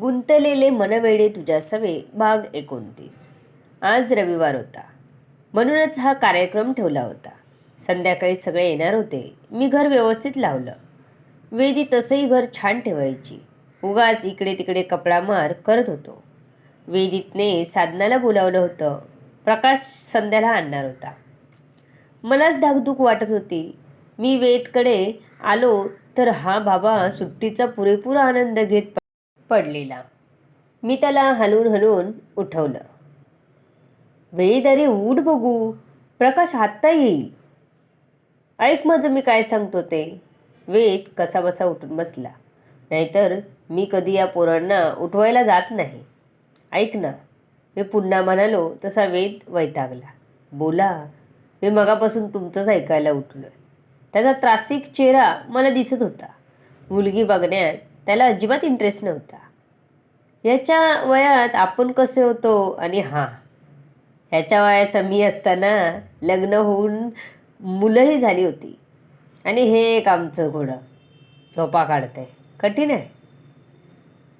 गुंतलेले मनवेडे तुझ्या सवे भाग एकोणतीस. आज रविवार होता. म्हणूनच हा कार्यक्रम ठेवला होता. संध्याकाळी सगळे येणार होते. मी घर व्यवस्थित लावलं. वेदी तसंही घर छान ठेवायची. उगाच इकडे तिकडे कपडा मार करत होतो. वेदीतने साधनाला बोलावलं होतं. प्रकाश संध्याला आणणार होता. मलाच धाकधूक वाटत होती. मी वेदकडे आलो तर हा बाबा सुट्टीचा पुरेपूर आनंद घेत पडलेला. मी त्याला हलवून हलवून उठवलं. वेद अरे उठ बघू. प्रकाश आत्ता येईल. ऐक माझं मी काय सांगतो ते. वेद कसा बसा उठून बसला. नाहीतर मी कधी या पोरांना उठवायला जात नाही. ऐक ना. मी पुन्हा म्हणालो तसा वेद वैतागला. बोला मी मगापासून तुमचंच ऐकायला उठलो त्याचा त्रास्तिक चेहरा मला दिसत होता. मुलगी बघण्यात त्याला अजिबात इंटरेस्ट नव्हता. याच्या वयात आपण कसे होतो? आणि हां ह्याच्या वयाचा मी असताना लग्न होऊन मुलंही झाली होती. आणि हे एक आमचं घोडं झोपा काढतंय. कठीण आहे.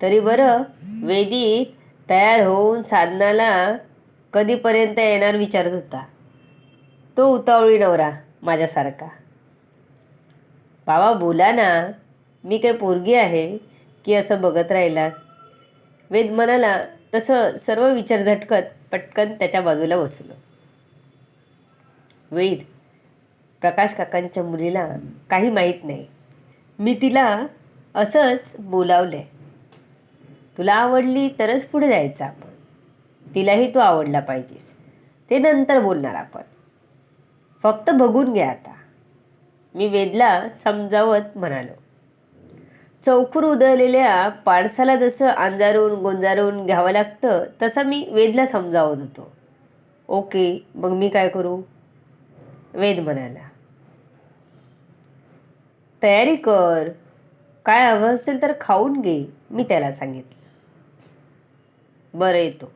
तरी बरं वेदी तयार होऊन साधनाला कधीपर्यंत येणार विचारत होता. तो उतावळी नवरा माझ्यासारखा. बाबा बोला ना मी काय पोरगी आहे की असं बघत राहिलात? वेद म्हणाला तसं सर्व विचार झटकत पटकन त्याच्या बाजूला बसलो. वेद प्रकाश काकांच्या मुलीला काही माहीत नाही. मी तिला असंच बोलावलंय. तुला आवडली तरच पुढे जायचं आपण. तिलाही तू आवडला पाहिजेस. ते नंतर बोलणार आपण. फक्त बघून घ्या आता. मी वेदला समजावत म्हणालो. चौकूर उधळलेल्या पाडसाला जसं अंजारून गोंजारून घ्यावं लागतं तसं मी वेदला समजावत होतो. ओके मग मी काय करू? वेद म्हणाला. तयारी कर. काय हवं असेल तर खाऊन घे मी त्याला सांगितलं. बरं येतो.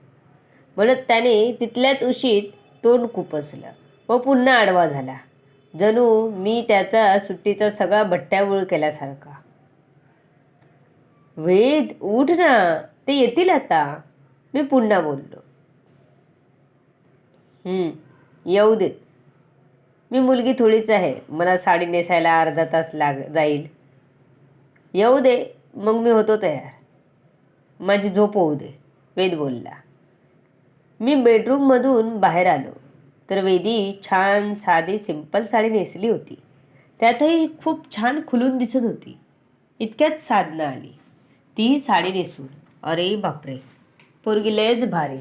म्हणत त्याने तिथल्याच उशीत तोंड खुपसलं व पुन्हा आडवा झाला. जणू मी त्याचा सुट्टीचा सगळा भट्ट्याबूळ केल्यासारखा. वेद उठ ना. ते येतील आता. मी पुन्हा बोललो. येऊ देत मी मुलगी थोडीच आहे. मला साडी नेसायला अर्धा तास लाग जाईल. येऊ दे. मग मी होतो तयार. माझी झोप होऊ दे. वेद बोलला. मी बेडरूममधून बाहेर आलो. तर वेदी छान साधी सिंपल साडी नेसली होती. त्यातही खूप छान खुलून दिसत होती. इतक्यात साधना आली. ती साडी नेसून. अरे बापरे. पोरगी लयच भारी.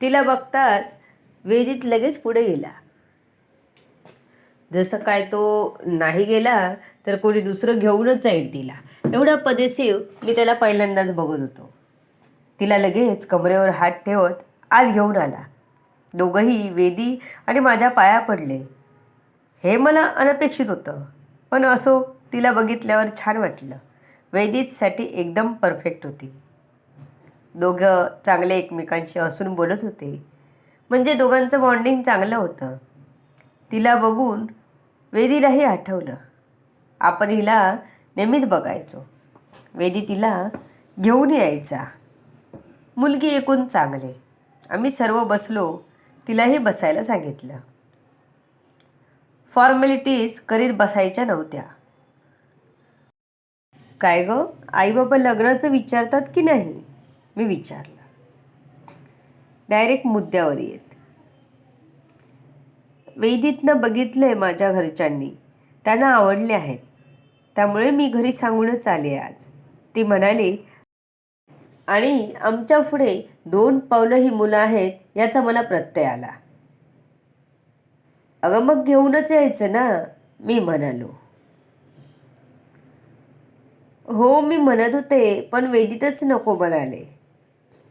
तिला बघताच वेदीत लगेच पुढे गेला. जसं काय तो नाही गेला तर कोणी दुसरं घेऊनच जाईल तिला. एवढा पदेशीव मी त्याला पहिल्यांदाच बघत होतो. तिला लगेच कमरेवर हात ठेवत आत घेऊन आला. दोघंही वेदी आणि माझ्या पाया पडले. हे मला अनपेक्षित होतं पण असो तिला बघितल्यावर छान वाटलं. वैदितसाठी एकदम परफेक्ट होती. दोघं चांगले एकमेकांशी हसून बोलत होते. म्हणजे दोघांचं बॉन्डिंग चांगलं होतं. तिला बघून वेदीलाही आठवलं. आपण हिला नेहमीच बघायचो. वेदी तिला घेऊन यायचा. मुलगी एकूण चांगले. आम्ही सर्व बसलो तिलाही बसायला सांगितलं. फॉर्मॅलिटीज करीत बसायच्या नव्हत्या. काय ग? आई बाबा लग्नाचं विचारतात की नाही? मी विचारलं. डायरेक्ट मुद्द्यावर येत. वेदीतनं बघितलं आहे माझ्या घरच्यांनी. त्यांना आवडले आहेत. त्यामुळे मी घरी सांगूनच आले आज. ती म्हणाली आणि आमच्या पुढे दोन पावलं ही मुलं आहेत याचा मला प्रत्यय आला. अगं मग घेऊनच यायचं ना? मी म्हणालो. हो मी म्हणत होते पण वेदीतच नको म्हणाले.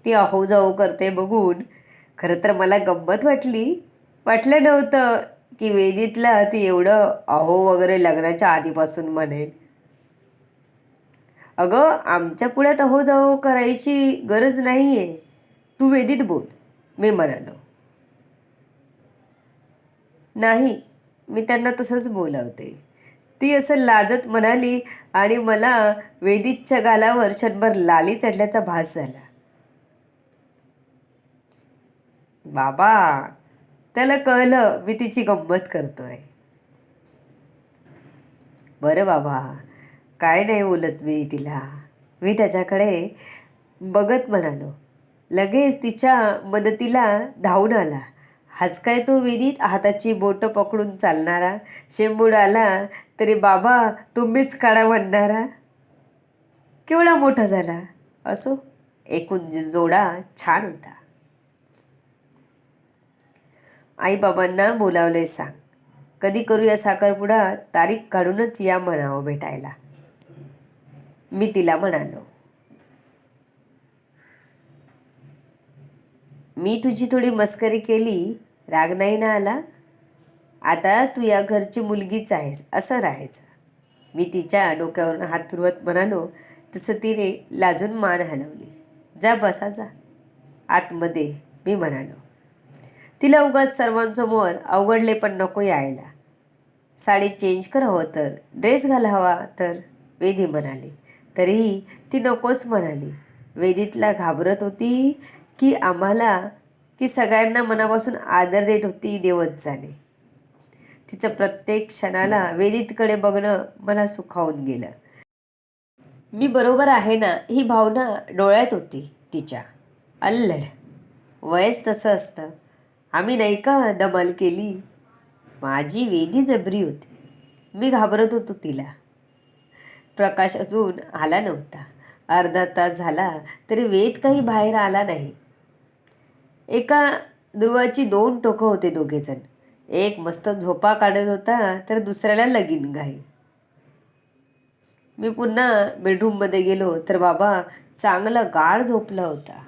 ती अहो जाऊ करते बघून. खरं तर मला गंमत वाटली. वाटलं नव्हतं की वेदीतला ती एवढं अहो वगैरे लग्नाच्या आधीपासून म्हणेल. अगं आमच्या पुण्यात अहो जाऊ करायची गरज नाही आहे तू वेदीत बोल मी म्हणालो. नाही मी त्यांना तसंच बोलावते. ती असं लाजत म्हणाली आणि मला वेदीच्या गालावर क्षणभर लाली चढल्याचा भास झाला. बाबा त्याला कळलं मी तिची गंमत करतोय. बरं बाबा काय नाही बोलत मी तिला. मी त्याच्याकडे बघत म्हणालो. लगेच तिच्या मदतीला धावून आला. हाच काय तो विधीत हाताची बोटं पकडून चालणारा. शेंबूड आला तरी बाबा तुम्हीच काढा म्हणणारा. केवढा मोठा झाला. असो एकूण जोडा छान होता. आईबाबांना बोलावलंय सांग. कधी करूया साखरपुडा? तारीख काढूनच या म्हणावं भेटायला. मी तिला म्हणालो. मी तुझी थोडी मस्करी केली राग नाही ना आला? आता तू या घरची मुलगीच आहेस असं राहायचं. मी तिच्या डोक्यावरून हात फिरवत म्हणालो तसं तिने लाजून मान हलवली. जा बसा जा. आतमध्ये मी म्हणालो. तिला उगाच सर्वांसमोर अवघडले पण नको यायला. साडी चेंज करावं हो तर ड्रेस घालावा तर वेदी म्हणाली. तरीही ती नकोच म्हणाली. वेदीतला घाबरत होती की आम्हाला की सगळ्यांना मनापासून आदर देत होती देवत जाणे. तिचं प्रत्येक क्षणाला वेदितकडे बघणं मला सुखावून गेलं. मी बरोबर आहे ना ही भावना डोळ्यात होती तिच्या. अल्लड. वयच तसं असतं. आम्ही नाही का दमाल केली? माझी वेदी जबरी होती. मी घाबरत होतो तिला. प्रकाश अजून आला नव्हता. अर्धा तास झाला तरी वेद काही बाहेर आला नाही. एका ध्रुवाची दोन टोकं होते दोघेजण. एक मस्त झोपा काढत होता तर दुसऱ्याला लगीन घाई. मी पुन्हा बेडरूममध्ये गेलो तर बाबा चांगला गाळ झोपला होता.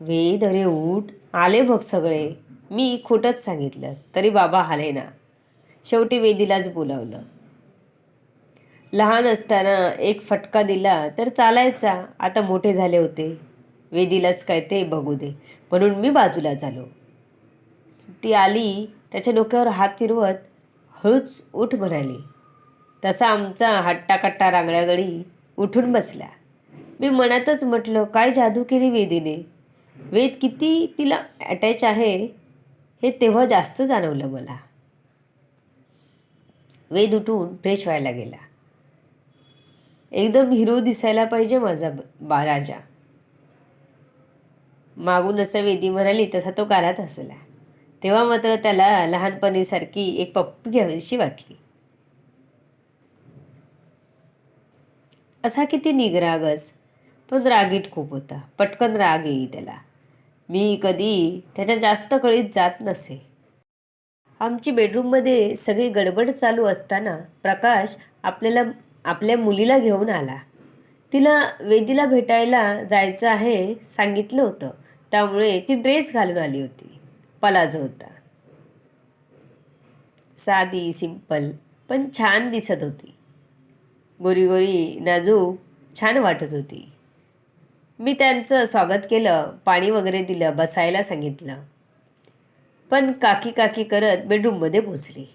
वेद अरे उठ आले बघ सगळे. मी खोटंच सांगितलं तरी बाबा आले ना. शेवटी वेदीलाच बोलावलं. लहान असताना एक फटका दिला तर चालायचा. आता मोठे झाले होते. वेदीलाच काय ते बघू दे. म्हणून मी बाजूला झालो. ती आली त्याच्या डोक्यावर हात फिरवत हळूच उठ म्हणाली. तसा आमचा हट्टाकट्टा रांगड्यागडी उठून बसला. मी मनातच म्हटलं काय जादू केली वेदीने? वेद किती तिला अटॅच आहे हे तेव्हा जास्त जाणवलं मला. वेद उठून फ्रेश व्हायला गेला. एकदम हिरो दिसायला पाहिजे माझा बा राजा. मागून असं वेदी म्हणाली तसा तो गालात हसला. तेव्हा मात्र त्याला लहानपणीसारखी एक पप्पी घ्यावीशी वाटली. असा किती निगरागस पण रागीट खूप होता. पटकन राग येई त्याला. मी कधी त्याच्या जास्त कळीत जात नसे. आमची बेडरूममध्ये सगळी गडबड चालू असताना प्रकाश आपल्याला आपल्या मुलीला घेऊन आला. तिला वेदीला भेटायला जायचं आहे सांगितलं होतं. त्यामुळे ती ड्रेस घालून आली होती. पलाझो होता. साधी सिंपल पण छान दिसत होती. गोरी गोरी नाजूक छान वाटत होती. मी त्यांचं स्वागत केलं पाणी वगैरे दिलं बसायला सांगितलं. पण काकी काकी करत बेडरूममध्ये पोचली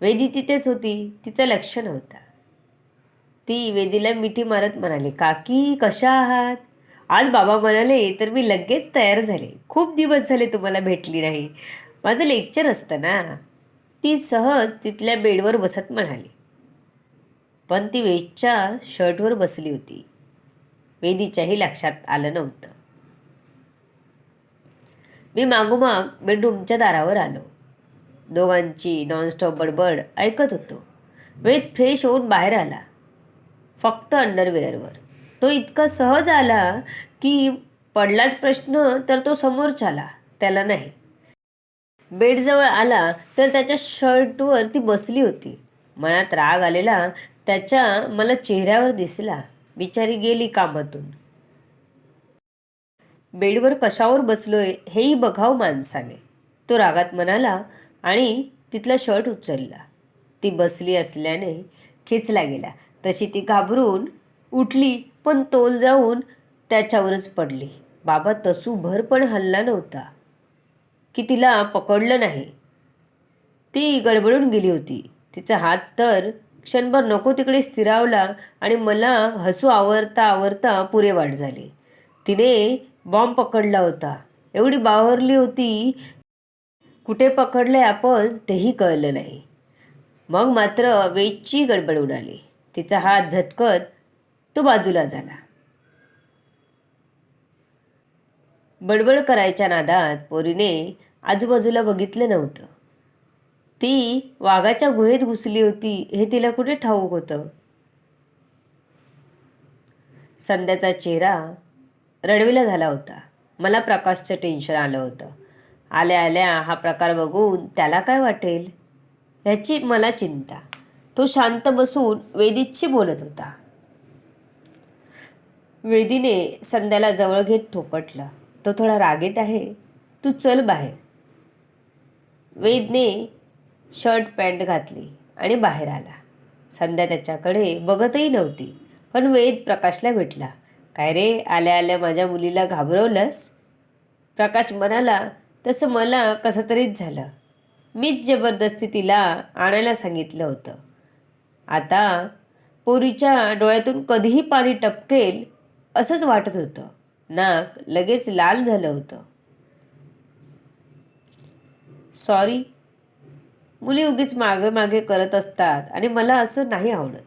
वेदी तिथेच होती तिचं लक्ष नव्हता. ती वेदीला मिठी मारत म्हणाली काकी कशा आहात? आज बाबा म्हणाले तर मी लगेच तयार झाले. खूप दिवस झाले तुम्हाला भेटली नाही. माझं लेक्चर असतं ना. ती सहज तिथल्या बेडवर बसत म्हणाली. पण ती वेजच्या शर्टवर बसली होती. वेदीच्याही लक्षात आलं नव्हतं. मी मागोमाग बेडरूमच्या दारावर आलो. दोघांची नॉनस्टॉप बडबड ऐकत होतो. वेद फ्रेश होऊन बाहेर आला. फक्त अंडरवेअरवर. तो इतका सहज आला की पडलाच प्रश्न तर तो समोरच्याला त्याला नाही. बेडजवळ आला तर त्याच्या शर्टवर ती बसली होती. मनात राग आलेला त्याच्या मला चेहऱ्यावर दिसला बिचारी गेली कामातून. बेडवर कशावर बसलोय हेही बघाव माणसाने. तो रागात म्हणाला आणि तिथला शर्ट उचलला. ती बसली असल्याने खेचला गेला. तशी ती घाबरून उठली. पण तोल जाऊन त्याच्यावरच पडली. बाबा तसू भर पण हल्ला नव्हता. की तिला पकडलं नाही. ती गडबडून गेली होती. तिचा हात तर क्षणभर नको तिकडे स्थिरावला आणि मला हसू आवरता आवरता पुरे वाट झाली. तिने बॉम्ब पकडला होता. एवढी बावरली होती कुठे पकडले आपण तेही कळलं नाही. मग मात्र वेदची गडबड उडाली. तिचा हात झटकत तो बाजूला झाला. बडबड करायच्या नादात पोरीने आजूबाजूला बघितलं नव्हतं. ती वाघाच्या गुहेत घुसली होती हे तिला कुठे ठाऊक होतं? संध्याचा चेहरा रडविला झाला होता. मला प्रकाशचं टेन्शन आलं होतं. आल्या आल्या हा प्रकार बघून त्याला काय वाटेल? ह्याची मला चिंता. तो शांत बसून वेदितशी बोलत होता. वेदीने संध्याला जवळ घेत थोपटलं. तो थोडा रागेत आहे. तू चल बाहेर. वेदने शर्ट पॅन्ट घातली आणि बाहेर आला. संध्या त्याच्याकडे बघतही नव्हती पण वेद प्रकाशला भेटला. काय रे आल्या आल्या माझ्या मुलीला घाबरवलंस? प्रकाश म्हणाला तसं मला कसं तरीच झालं. मीच जबरदस्ती तिला आणायला सांगितलं होतं. आता पोरीच्या डोळ्यातून कधीही पाणी टपकेल असंच वाटत होतं. नाक लगेच लाल झालं होतं. सॉरी मुली उगीच मागे मागे करत असतात आणि मला असं नाही आवडत.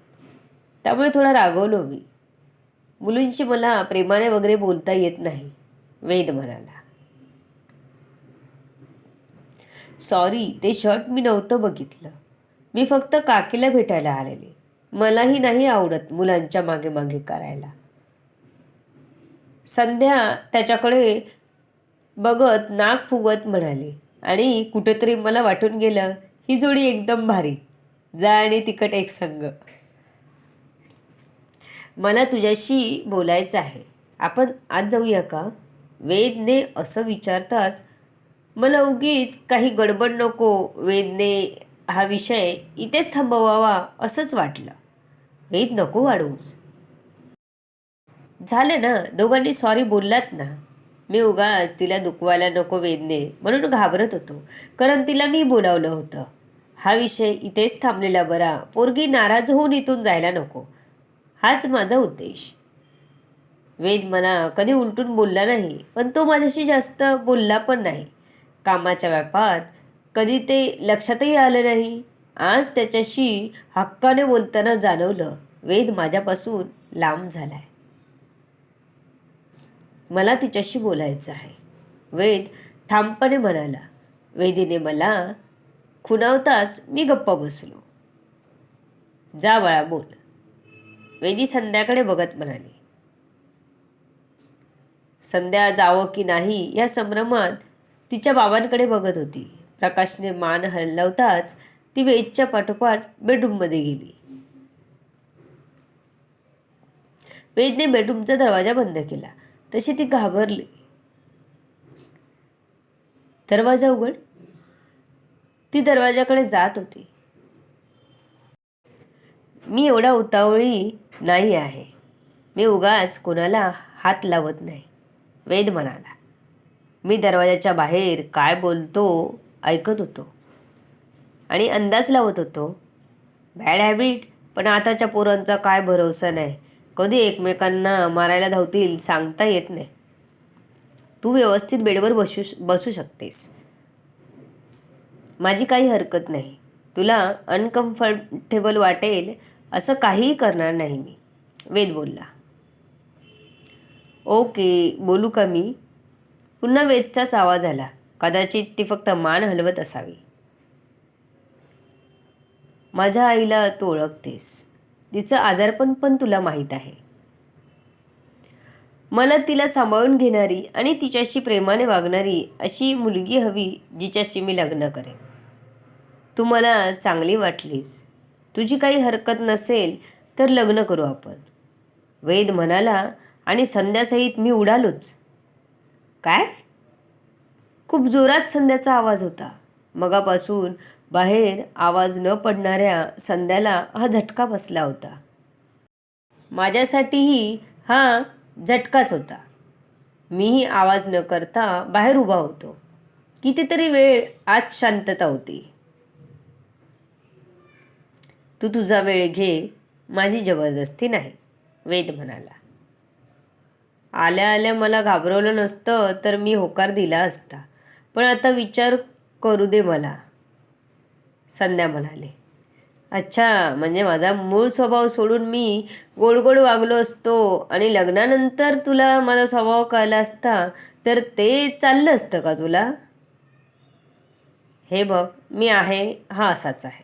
त्यामुळे थोडा रागवलो मी. मुलींशी मला प्रेमाने वगैरे बोलता येत नाही वेद म्हणाला. सॉरी ते शर्ट मी नव्हतं बघितलं. मी फक्त काकीला भेटायला आलेले. मलाही नाही आवडत मुलांच्या मागे मागे करायला. संध्या त्याच्याकडे बघत नाक फुगत म्हणाली आणि कुठंतरी मला वाटून गेलं ही जोडी एकदम भारी. जा आणि तिकट एक संग मला तुझ्याशी बोलायचं आहे. आपण आज जाऊया का? वेदने असं विचारताच मला उगीच काही गडबड नको. वेदने हा विषय इथेच थांबवावा असंच वाटलं. वेद नको वाढवूस. झालं ना दोघांनी सॉरी बोललात ना. मी उगाच तिला दुखवायला नको वेदने म्हणून घाबरत होतो. कारण तिला मी बोलावलं होतं. हा विषय इथेच थांबलेला बरा. पोरगी नाराज होऊन इथून जायला नको. हाच माझा उद्देश. वेद मला कधी उलटून बोलला नाही पण तो माझ्याशी जास्त बोलला पण नाही. कामाच्या व्यापात कधी ते लक्षातही आलं नाही. आज त्याच्याशी हक्काने बोलताना जाणवलं. वेद माझ्यापासून लांब झाला आहे मला तिच्याशी बोलायचं आहे. वेद ठामपणे म्हणाला वेदीने मला खुणावताच मी गप्प बसलो. जा बाळा बोल. वेदी संध्याकडे बघत म्हणाली संध्या जावं की नाही या संभ्रमात तिच्या बाबांकडे बघत होती. प्रकाशने मान हलवताच ती वेदच्या पाठोपाठ बेडरूममध्ये गेली. वेदने बेडरूमचा दरवाजा बंद केला. तशी ती घाबरली. दरवाजा उघड. ती दरवाजाकडे जात होती. मी एवढा उतावळी नाही आहे. मी उगाच कोणाला हात लावत नाही. वेद म्हणाला मी दरवाजाच्या बाहेर काय बोलतो ऐकत होतो आणि अंदाज लावत होतो. बॅड हॅबिट पण आताच्या पोरांचा काय भरोसा नाही. कधी एकमेकांना मारायला धावतील सांगता येत नाही. तू व्यवस्थित बेडवर बसू बसू शकतेस. माझी काही हरकत नाही. तुला अनकम्फर्टेबल वाटेल असं काहीही करणार नाही मी. वेद बोलला. ओके बोलू का मी? पुन्हा वेदचाच आवाज आला. कदाचित ती फक्त मान हलवत असावी. माझ्या आईला तू ओळखतेस. तिचं आजारपण पण तुला माहीत आहे. मला तिला सांभाळून घेणारी आणि तिच्याशी प्रेमाने वागणारी अशी मुलगी हवी जिच्याशी मी लग्न करेन. तू मला चांगली वाटलीस. तुझी काही हरकत नसेल तर लग्न करू आपण. वेद म्हणाला आणि संध्यासहित मी उडालोच. काय? खूप जोरात संध्याचा आवाज होता. मगापासून बाहेर आवाज न पडणाऱ्या संध्याला हा झटका बसला होता. माझ्यासाठीही हा झटकाच होता. मीही आवाज न करता बाहेर उभा होतो. कितीतरी वेळ आज शांतता होती. तू तुझा वेळ घे माझी जबरदस्ती नाही वेद म्हणाला. आल्या आल्या मला घाबरवलं नसतं तर मी होकार दिला असता. पण आता विचार करू दे मला. संध्या म्हणाले. अच्छा म्हणजे माझा मूळ स्वभाव सोडून मी गोड गोड वागलो असतो आणि लग्नानंतर तुला माझा स्वभाव कळला असता तर ते चाललं असतं का तुला? हे बघ मी आहे हा असाच आहे.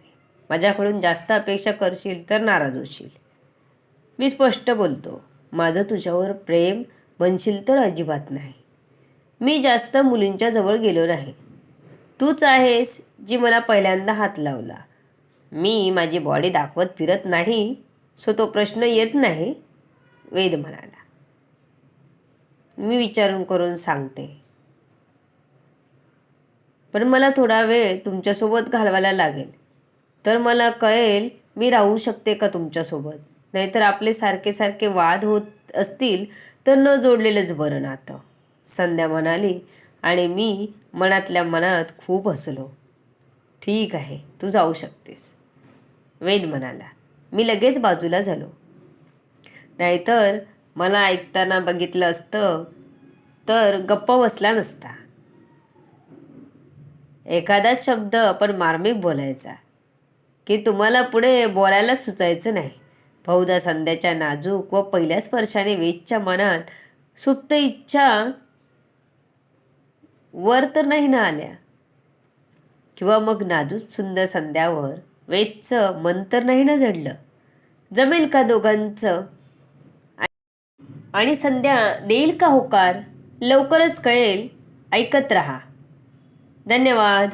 माझ्याकडून जास्त अपेक्षा करशील तर नाराज होशील. मी स्पष्ट बोलतो माझं तुझ्यावर प्रेम म्हणशील तर अजिबात नाही. मी जास्त मुलींच्या जवळ गेलो नाही. तूच आहेस जी मला पहिल्यांदा हात लावला. मी माझी बॉडी दाखवत फिरत नाही सो तो प्रश्न येत नाही वेद म्हणाला. मी विचारून करून सांगते. पण मला थोडा वेळ तुमच्यासोबत घालवायला लागेल. तर मला कळेल मी राहू शकते का तुमच्यासोबत. नाहीतर आपले सारखे सारखे वाद होत असतील तर न जोडलेलंच बरं नातं. संध्या म्हणाली आणि मी मनातल्या मनात खूप हसलो. ठीक आहे तू जाऊ शकतेस. वेद म्हणाला. मी लगेच बाजूला झालो. नाहीतर मला ऐकताना बघितलं असतं तर गप्प बसला नसता. एखादाच शब्द आपण मार्मिक बोलायचा की तुम्हाला पुढे बोलायलाच सुचायचं नाही. बहुधा संध्याच्या नाजूक व पहिल्या स्पर्शाने वेदच्या मनात सुप्त इच्छा वर तर नाही ना आल्या. किंवा मग नाजूक सुंदर संध्यावर वेदचं मन तर नाही ना जडलं. जमेल का दोघांचं? आणि संध्या देईल का होकार? लवकरच कळेल. ऐकत रहा. धन्यवाद.